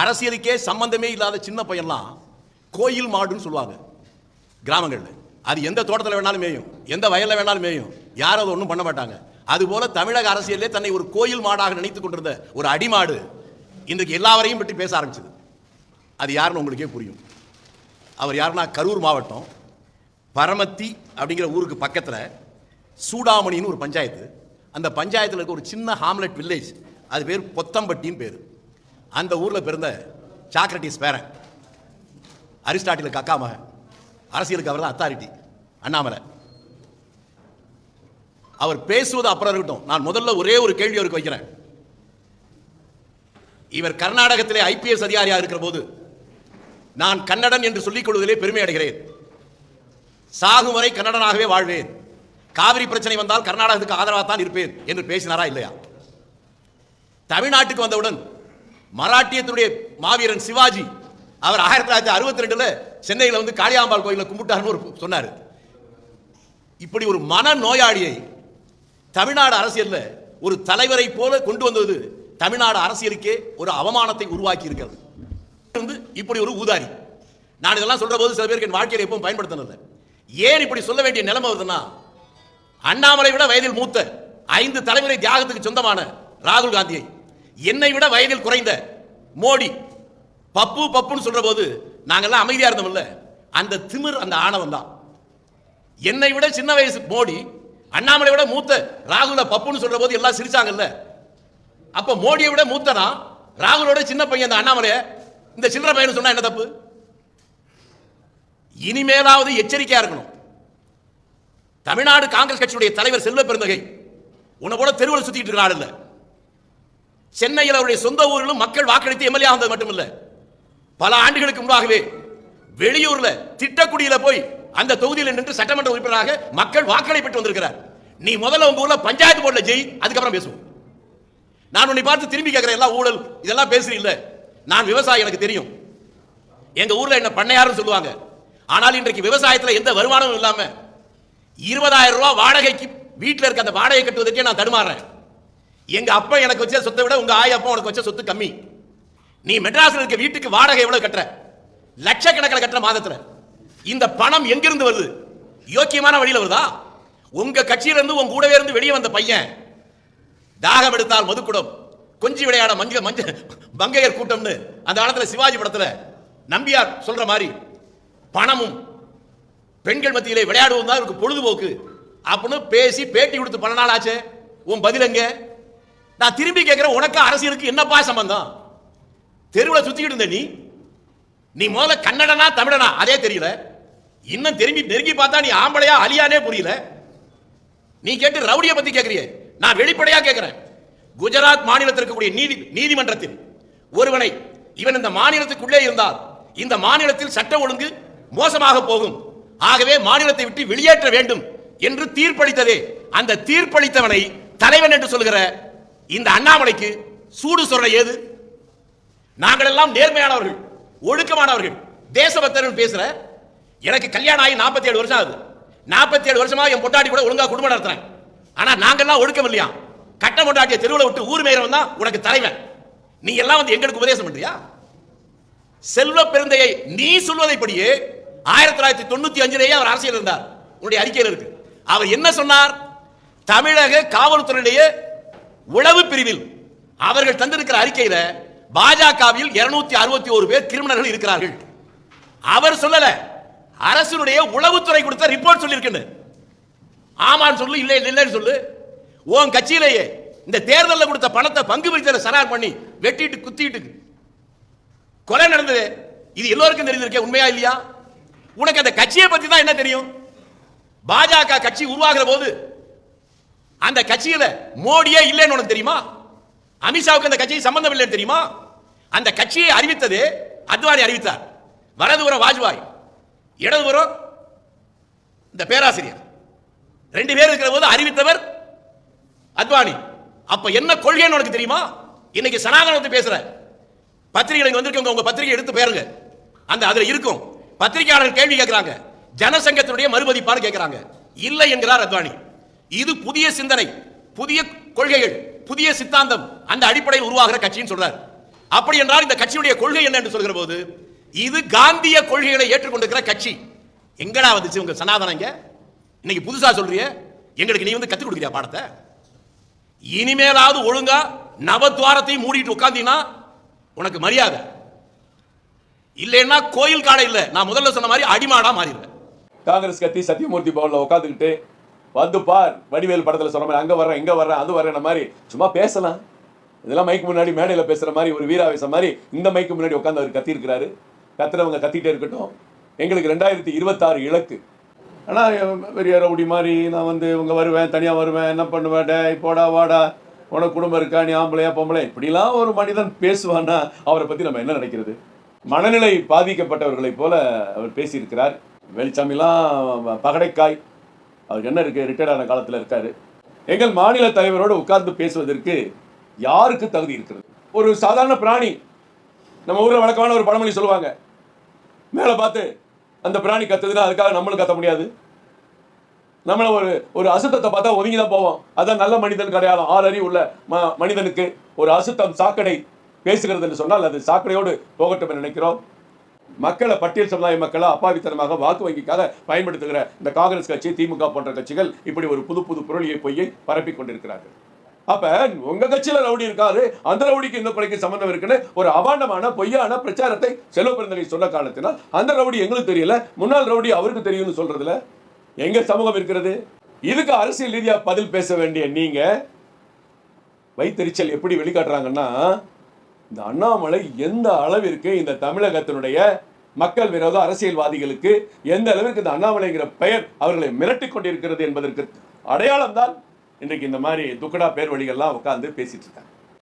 அரசியலுக்கே சம்பந்தமே இல்லாத சின்ன பையன்லாம் கோயில் மாடுன்னு சொல்லுவாங்க கிராமங்களில். அது எந்த தோட்டத்தில் வேணாலும் மேயும் எந்த வயலில் வேணாலும் மேயும். யாரும் அதை ஒன்றும் பண்ண மாட்டாங்க. அதுபோல தமிழக அரசியலே தன்னை ஒரு கோயில் மாடாக நினைத்து கொண்டிருந்த ஒரு அடிமாடு இன்றைக்கு எல்லாவரையும் பற்றி பேச ஆரம்பிச்சது. அது யாருன்னு உங்களுக்கே புரியும். அவர் யாருன்னா கரூர் மாவட்டம் பரமத்தி அப்படிங்கிற ஊருக்கு பக்கத்தில் சூடாமணின்னு ஒரு பஞ்சாயத்து. அந்த பஞ்சாயத்தில் இருக்க ஒரு சின்ன ஹாம்லெட் வில்லேஜ் அது பேர் பொத்தம்பட்டின்னு பேர். அந்த ஊரில் பிறந்த சாக்ரட்டிஸ் பேரன் அரிஸ்டாட்டிலுக்கு அக்கா மகன் அரசியலுக்கு அவர் தான் அத்தாரிட்டி அண்ணாமலை. அவர் பேசுவது அப்புறம் இருக்கட்டும். நான் முதல்ல ஒரே ஒரு கேள்வி அவருக்கு வைக்கிறேன். இவர் கர்நாடகத்திலே ஐபிஎஸ் அதிகாரியாக இருக்கிற போது நான் கன்னடன் என்று சொல்லிக் கொள்வதிலே பெருமை அடைகிறேன். சாகும் வரை கன்னடனாகவே வாழ்வேன். காவிரி பிரச்சனை வந்தால் கர்நாடகத்துக்கு ஆதரவாக தான் இருப்பேன் என்று பேசினாரா இல்லையா? தமிழ்நாட்டுக்கு வந்தவுடன் மராட்டியத்துடைய மாவீரன் சிவாஜி அவர் ஆயிரத்தி தொள்ளாயிரத்தி அறுபத்தி ரெண்டுல சென்னையில் வந்து காளியாம்பாள் கோயிலில் கும்பிட்டாருன்னு ஒரு சொன்னார். இப்படி ஒரு மன நோயாளியை தமிழ்நாடு அரசியலில் ஒரு தலைவரை போல கொண்டு வந்தது தமிழ்நாடு அரசியலுக்கே ஒரு அவமானத்தை உருவாக்கி இருக்கிறது வந்து இப்படி ஒரு ஊதாரி. நான் இதெல்லாம் சொல்ற போது சில பேருக்கு என் வாழ்க்கையில் எப்பவும் பயன்படுத்தினது ஏன் இப்படி சொல்ல வேண்டிய நிலைமை வருதுன்னா அண்ணாமலை விட வயதில் மூத்த ஐந்து தலைமுறை தியாகத்துக்கு சொந்தமான ராகுல் காந்தியை என்னை விட வயதில் குறைந்த மோடி. பப்பு பப்புன்னு சொல்ற போது நாங்கெல்லாம் அமைதியா இருந்தோம்ல. அந்த திமிர் அந்த ஆணவம் தான். என்னை விட சின்ன வயசு மோடி அண்ணாமலை விட மூத்த ராகுல பப்புன்னு சொல்ற போது எல்லாம் சிரிச்சாங்கல்ல. அப்ப மோடியை விட மூத்தனா ராகுலோட சின்ன பையன் அந்த அண்ணாமலைய? இந்த சில்லற பையன் சொன்னா என்ன தப்பு? இனிமேலாவது எச்சரிக்கையா இருக்கணும். தமிழ்நாடு காங்கிரஸ் கட்சியுடைய தலைவர் செல்வ பெருந்தகை. உன்னை போல தெருவில் சுத்திட்டு இருக்கிற ஆள் இல்லை. சென்னையில் அவருடைய சொந்த ஊரிலும் மக்கள் வாக்களித்து எம்எல்ஏ ஆனது மட்டுமில்ல. பல ஆண்டுகளுக்கு முன்பாகவே வெளியூர்ல திட்டக்குடியில போய் அந்த தொகுதியில் நின்று சட்டமன்ற உறுப்பினராக மக்கள் வாக்களை பெற்று வந்திருக்கிறார். நீ முதல்ல உங்க ஊர்ல பஞ்சாயத்து போர்டுல ஜெய் அதுக்கப்புறம் பேசுவோம். நான் உன்னை பார்த்து திரும்பி கேட்கிறேன் எல்லாம் ஊழல் இதெல்லாம் பேசுறீல்ல நான் விவசாயி எனக்கு தெரியும். எங்க ஊர்ல என்ன பண்ணையாருன்னு சொல்லுவாங்க. ஆனால் இன்றைக்கு விவசாயத்தில் எந்த வருமானமும் இல்லாம இருபதாயிரம் ரூபாய் வாடகைக்கு வீட்டில் இருக்க அந்த வாடகை கட்டுவதற்கே நான் தடுமாறேன். எங்க அப்பா எனக்கு வச்ச சொத்தை விட உங்க ஆய் அப்பா உனக்கு வச்ச சொத்து கம்மி. நீ மெட்ராஸ்ல இருக்க வீட்டுக்கு வாடகை எவ்வளவு கட்டுற? லட்சக்கணக்கில் கட்டுற மாதத்துல. இந்த பணம் எங்கிருந்து வருது? யோக்கியமான வழியில வருதா? உங்க கட்சியிலிருந்து உங்க கூடவே இருந்து வெளியே வந்த பையன். தாகம் எடுத்தால் மதுக்குடம். கொஞ்சி விளையாட மஞ்ச மஞ்ச பங்கையர் கூட்டம்னு அந்த காலத்தில் சிவாஜி படத்தில் நம்பியார் சொல்ற மாதிரி பணமும் பெண்கள் மத்தியிலே விளையாடுவோம் தான் இவருக்கு பொழுதுபோக்கு. அப்படின்னு பேசி பேட்டி கொடுத்து பல நாள் ஆச்சு. உன் பதில் எங்கே? நான் திரும்பி கேட்கிறேன் உனக்கு அரசியலுக்கு என்னப்பா சம்பந்தம்? தெருவில் சுத்திக்கிட்டு இருந்த நீ? நீ முதல்ல கன்னடனா தமிழனா? அதே தெரியல. இன்னும் திரும்பி நெருங்கி பார்த்தா நீ ஆம்பளையா அலியானே புரியல. நீ கேட்டு ரவுடியை பத்தி கேட்கிறிய நான் வெளிப்படையா கேட்கிறேன் குஜராத் மாநிலத்தில் இருக்கக்கூடிய நீதி நீதிமன்றத்தில் ஒருவனை இவன் இந்த மாநிலத்துக்குள்ளே இருந்தால் இந்த மாநிலத்தில் சட்ட ஒழுங்கு மோசமாக போகும். ஆகவே மாநிலத்தை விட்டு வெளியேற்ற வேண்டும் என்று தீர்ப்பளித்ததே. அந்த தீர்ப்பளித்தவனை தலைவன் என்று சொல்கிற இந்த அண்ணாமலைக்கு சூடு சொல்ற ஏது? நாங்கள் எல்லாம் நேர்மையானவர்கள் ஒழுக்கமானவர்கள். தேசபக்தர்கள் பேசுற எனக்கு கல்யாணம் ஆகி 47 ஏழு வருஷம் ஆகுது. 47 ஏழு வருஷமா என் பொட்டாட்டி கூட ஒழுங்கா குடும்பம் நடத்துறேன். ஆனா நாங்கெல்லாம் ஒழுக்கம் இல்லையா? கட்ட பொட்டாட்டிய தெருவில் விட்டு ஊர் மேயறவன் தான் உனக்கு தலைவன். நீ எல்லாம் வந்து எங்களுக்கு உபதேசம் பண்றியா? செல்வ பெருந்தையை நீ சொல்வதைப்படியே ஆயிரத்தி தொள்ளாயிரத்தி தொண்ணூத்தி அஞ்சிலேயே அவர் அரசியல் இருந்தார். உன்னுடைய அறிக்கையில் இருக்கு. அவர் என்ன சொன்னார்? தமிழக காவல்துறையிலேயே உளவு பிரிவில் அவர்கள் தந்திருக்கிற அறிக்கையில பாஜகவில் இருநூத்தி அறுபத்தி ஒரு பேர் கிரிமினல்கள் இருக்கிறார்கள். அவர் சொல்லல அரசுடைய உளவுத்துறை கொடுத்த ரிப்போர்ட் சொல்லியிருக்கேன்னு. ஆமான்னு சொல்லு இல்லை இல்லை, இல்லைன்னு சொல்லு. உன் கட்சியிலேயே இந்த தேர்தலில் கொடுத்த பணத்தை பங்கு பிரித்தல சரார் பண்ணி வெட்டிட்டு குத்திட்டு கொலை நடந்தது. இது எல்லோருக்கும் தெரிஞ்சிருக்கே உண்மையா இல்லையா? உனக்கு அந்த கட்சியை பத்தி தான் என்ன தெரியும்? பாஜக கட்சி உருவாகிற போது அந்த கட்சியில மோடியே இல்லைன்னு உனக்கு தெரியுமா? அமித்ஷாவுக்கு அந்த கட்சியை சம்பந்தம் இல்லைன்னு தெரியுமா? அந்த கட்சியை அறிவித்தது அத்வானி அறிவித்தார். வலதுபுறம் வாஜ்பாய் இடதுபுறம் இந்த பேராசிரியர். ரெண்டு பேர் இருக்கிற போது அறிவித்தவர் அத்வானி. அப்ப என்ன கொள்கைன்னு உனக்கு தெரியுமா? இன்னைக்கு சனாதனம் வந்து பேசுற பத்திரிகை வந்திருக்கவங்க உங்க பத்திரிகை எடுத்து பேருங்க. அந்த அதுல இருக்கும். பத்திரிகையாளர் கேள்வி கேட்கிறாங்க. ஜனசங்கத்தினுடைய மறுமதிப்பான்னு கேட்கிறாங்க. இல்லை என்கிறார் அத்வானி. இது புதிய சிந்தனை புதிய கொள்கைகள் புதிய சித்தாந்தம் அந்த அடிப்படையில் உருவாகிற கட்சின்னு சொல்றார். அப்படி என்றால் இந்த கட்சியுடைய கொள்கை என்ன என்று சொல்கிற போது இது காந்திய கொள்கைகளை ஏற்றுக்கொண்டிருக்கிற கட்சி. எங்கடா வந்துச்சு உங்க சனாதனங்க இன்னைக்கு புதுசா சொல்றிய எங்களுக்கு நீ வந்து கத்துக் கொடுக்குறியா பாடத்தை? இனிமேலாவது ஒழுங்கா நவத்வாரத்தையும் மூடிட்டு உட்காந்தீங்கன்னா உனக்கு மரியாதை. இல்லைன்னா கோயில் காடை இல்லை. நான் முதல்ல சொன்ன மாதிரி அடிமாடா மாறிடுவேன். காங்கிரஸ் கத்தி சத்தியமூர்த்தி பவன்ல உட்காந்துக்கிட்டு வந்து பார் வடிவேல் படத்தில் சொன்ன மாதிரி அங்கே வர்றேன் இங்கே வர்றேன் அது வர்றேன் மாதிரி சும்மா பேசலாம். இதெல்லாம் மைக்கு முன்னாடி மேடையில் பேசுகிற மாதிரி ஒரு வீராவேசம் மாதிரி இந்த மைக்கு முன்னாடி உட்காந்து அவர் கத்திருக்கிறாரு கத்துறவங்க கத்திட்டே இருக்கட்டும். எங்களுக்கு ரெண்டாயிரத்தி இருபத்தாறு இலக்கு. ஆனால் பெரிய ரவுடி மாதிரி நான் வந்து இவங்க வருவேன் தனியாக வருவேன் என்ன பண்ணுவேன் டே போடா வாடா. உனக்கு குடும்பம் இருக்கா நீ ஆம்பளையா பொம்பளை இப்படிலாம் ஒரு மனிதன் பேசுவான்னா அவரை பற்றி நம்ம என்ன நினைக்கிறது? மனநிலை பாதிக்கப்பட்டவர்களைப் போல அவர் பேசியிருக்கிறார். வெளிச்சாமிலாம் பகடைக்காய் அவருக்கு என்ன இருக்கு? ரிட்டையர்ட் ஆன காலத்தில் இருக்காரு. எங்கள் மாநில தலைவரோடு உட்கார்ந்து பேசுவதற்கு யாருக்கு தகுதி இருக்கிறது? ஒரு சாதாரண பிராணி. நம்ம ஊரில் வழக்கமான ஒரு பழமொழி சொல்லுவாங்க. மேலே பார்த்து அந்த பிராணி கத்துதுன்னா அதுக்காக நம்மளும் கத்த முடியாது. நம்மளை ஒரு ஒரு அசுத்தத்தை பார்த்தா ஒதுங்கி தான் போவோம். அதான் நல்ல மனிதன் அடையாளம் ஆறு அறிவு உள்ள ம மனிதனுக்கு ஒரு அசுத்தம் சாக்கடை பேசுகிறதுன்னு சொன்னால் அது சாக்கடையோடு போகட்டும் நினைக்கிறோம். மக்களை பட்டியல் சமுதாய மக்களை அப்பாவித்தனமாக வாக்கு வங்கிக்காக பயன்படுத்துகிற இந்த காங்கிரஸ் கட்சி திமுக போன்ற கட்சிகள் இப்படி ஒரு புது புது புரளியை பொய்யை பரப்பி கொண்டிருக்கிறார்கள். அப்ப உங்க கட்சியில ரவுடி இருக்காரு அந்த ரவுடிக்கு இந்த கொலைக்கு சம்பந்தம் இருக்குன்னு ஒரு அபாண்டமான பொய்யான பிரச்சாரத்தை செல்வ பெருந்தகை சொன்ன காரணத்தினால் அந்த ரவுடி எங்களுக்கு தெரியல முன்னாள் ரவுடி அவருக்கு தெரியும்னு சொல்றதுல எங்க சமூகம் இருக்கிறது? இதுக்கு அரசியல் ரீதியா பதில் பேச வேண்டிய நீங்க வைத்தறிச்சல் எப்படி வெளிக்காட்டுறாங்கன்னா இந்த அண்ணாமலை எந்த அளவிற்கு இந்த தமிழகத்தினுடைய மக்கள் விரோத அரசியல்வாதிகளுக்கு எந்த அளவிற்கு இந்த அண்ணாமலைங்கிற பெயர் அவர்களை மிரட்டிக் கொண்டிருக்கிறது என்பதற்கு அடையாளம் தான் இன்றைக்கு இந்த மாதிரி துக்கடா பேர் வழிகள்லாம் உட்காந்து பேசிட்டு இருக்காங்க.